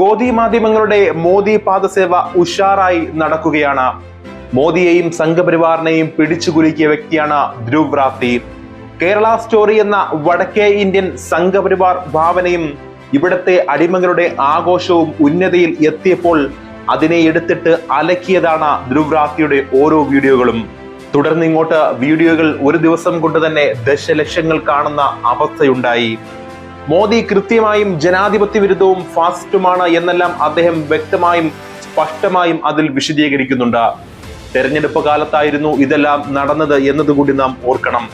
ഗോദി മാധ്യമങ്ങളുടെ മോദി പാദസേവ ഉഷാറായി നടക്കുകയാണ്. മോദിയെയും സംഘപരിവാറിനെയും പിടിച്ചുകുലുക്കിയ വ്യക്തിയാണ് ധ്രുവ് റാത്തി കേരള സ്റ്റോറി എന്ന വടക്കേ ഇന്ത്യൻ സംഘപരിവാർ ഭാവനയും ഇവിടത്തെ അടിമകളുടെ ആഘോഷവും ഉന്നതിയിൽ എത്തിയപ്പോൾ അതിനെ എടുത്തിട്ട് അലക്കിയതാണ് ധ്രുവ് റാത്തിയുടെ ഓരോ വീഡിയോകളും. തുടർന്ന് ഇങ്ങോട്ട് വീഡിയോകൾ ഒരു ദിവസം കൊണ്ട് തന്നെ ദശലക്ഷങ്ങൾ കാണുന്ന അവസ്ഥയുണ്ടായി. മോദി കൃത്യമായും ജനാധിപത്യ വിരുദ്ധവും ഫാസിസ്റ്റുമാണ് എന്നെല്ലാം അദ്ദേഹം വ്യക്തമായും സ്പഷ്ടമായും അതിൽ വിശദീകരിക്കുന്നുണ്ട്. തെരഞ്ഞെടുപ്പ് കാലത്തായിരുന്നു ഇതെല്ലാം നടന്നത് എന്നതുകൂടി നാം ഓർക്കണം.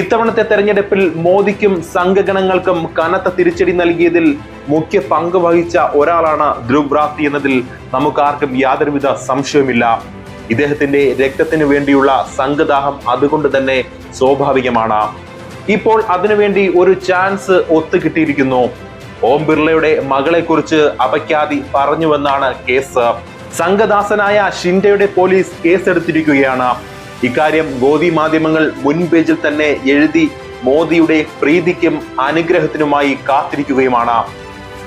ഇത്തവണത്തെ തെരഞ്ഞെടുപ്പിൽ മോദിക്കും സംഘഗണങ്ങൾക്കും കനത്ത തിരിച്ചടി നൽകിയതിൽ മുഖ്യ പങ്ക് വഹിച്ച ഒരാളാണ് ധ്രുവ് റാത്തി എന്നതിൽ നമുക്കാർക്കും യാതൊരുവിധ സംശയവുമില്ല. ഇദ്ദേഹത്തിന്റെ രക്തത്തിനു വേണ്ടിയുള്ള സംഘദാഹം അതുകൊണ്ട് തന്നെ സ്വാഭാവികമാണ്. ഇപ്പോൾ അതിനുവേണ്ടി ഒരു ചാൻസ് ഒത്തു കിട്ടിയിരിക്കുന്നു. ഓം ബിർളയുടെ മകളെക്കുറിച്ച് അപഖ്യാതി പറഞ്ഞുവെന്നാണ് കേസ്. സംഘദാസനായ ഷിൻഡയുടെ പോലീസ് കേസെടുത്തിരിക്കുകയാണ്. ഇക്കാര്യം ഗോദി മാധ്യമങ്ങൾ മുൻപേജിൽ തന്നെ എഴുതി മോദിയുടെ പ്രീതിക്കും അനുഗ്രഹത്തിനുമായി കാത്തിരിക്കുകയുമാണ്.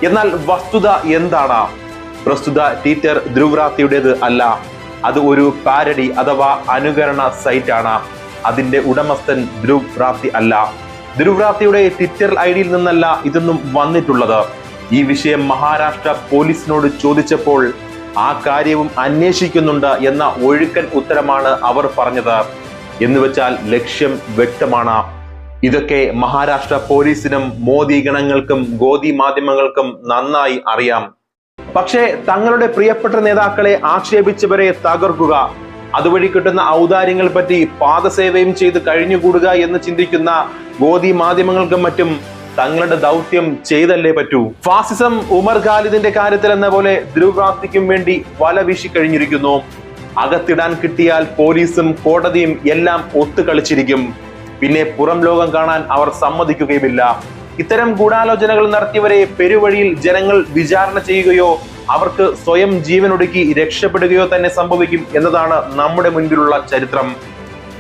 എന്നാൽ വസ്തുത എന്താണ്? പ്രസ്തുത ട്വിറ്റർ ധ്രുവ്രാത്തിയുടേത് അല്ല. അത് ഒരു പാരഡി അഥവാ അനുകരണ സൈറ്റാണ്. അതിന്റെ ഉടമസ്ഥൻ ധ്രുവ് റാത്തി അല്ല. ധ്രുവ് റാത്തിയുടെ ട്വിറ്റർ ഐ ഡിയിൽ നിന്നല്ല ഇതൊന്നും വന്നിട്ടുള്ളത്. ഈ വിഷയം മഹാരാഷ്ട്ര പോലീസിനോട് ചോദിച്ചപ്പോൾ ആ കാര്യവും അന്വേഷിക്കുന്നുണ്ട് എന്ന ഒഴുക്കൻ ഉത്തരമാണ് അവർ പറഞ്ഞത്. എന്ന് വെച്ചാൽ ലക്ഷ്യം വ്യക്തമാണ്. ഇതൊക്കെ മഹാരാഷ്ട്ര പോലീസിനും മോദി ഗണങ്ങൾക്കും ഗോദി മാധ്യമങ്ങൾക്കും നന്നായി അറിയാം. പക്ഷേ തങ്ങളുടെ പ്രിയപ്പെട്ട നേതാക്കളെ ആക്ഷേപിച്ചവരെ തകർക്കുക അതുവഴി കിട്ടുന്ന ഔദാര്യങ്ങൾ പറ്റി പാദസേവയും ചെയ്ത് കഴിഞ്ഞുകൂടുക എന്ന് ചിന്തിക്കുന്ന ഗോദി മാധ്യമങ്ങൾക്കും മറ്റും തങ്ങളുടെ ദൗത്യം ചെയ്തല്ലേ പറ്റൂ? ഫാസിസം ഉമർ ഖാലിദിന്റെ കാര്യത്തിൽ എന്ന പോലെ ധ്രുവ്രാപ്തിക്കും വേണ്ടി വല വീശി കഴിഞ്ഞിരിക്കുന്നു. അകത്തിടാൻ കിട്ടിയാൽ പോലീസും കോടതിയും എല്ലാം ഒത്തുകളിച്ചിരിക്കും. പിന്നെ പുറം ലോകം കാണാൻ അവർ സമ്മതിക്കുകയുമില്ല. ഇത്തരം ഗൂഢാലോചനകൾ നടത്തിയവരെ പെരുവഴിയിൽ ജനങ്ങൾ വിചാരണ ചെയ്യുകയോ അവർക്ക് സ്വയം ജീവനൊടുക്കി രക്ഷപ്പെടുകയോ തന്നെ സംഭവിക്കും എന്നതാണ് നമ്മുടെ മുൻപിലുള്ള ചരിത്രം.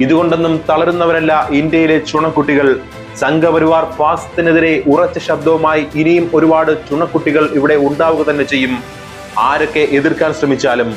ഇതുകൊണ്ടൊന്നും തളരുന്നവരല്ല ഇന്ത്യയിലെ ചുണക്കുട്ടികൾ. സംഘപരിവാർ ഫാസത്തിനെതിരെ ഉറച്ച ശബ്ദവുമായി ഇനിയും ഒരുപാട് ചുണക്കുട്ടികൾ ഇവിടെ ഉണ്ടാവുക തന്നെ ചെയ്യും. ആരൊക്കെ എതിർക്കാൻ ശ്രമിച്ചാലും.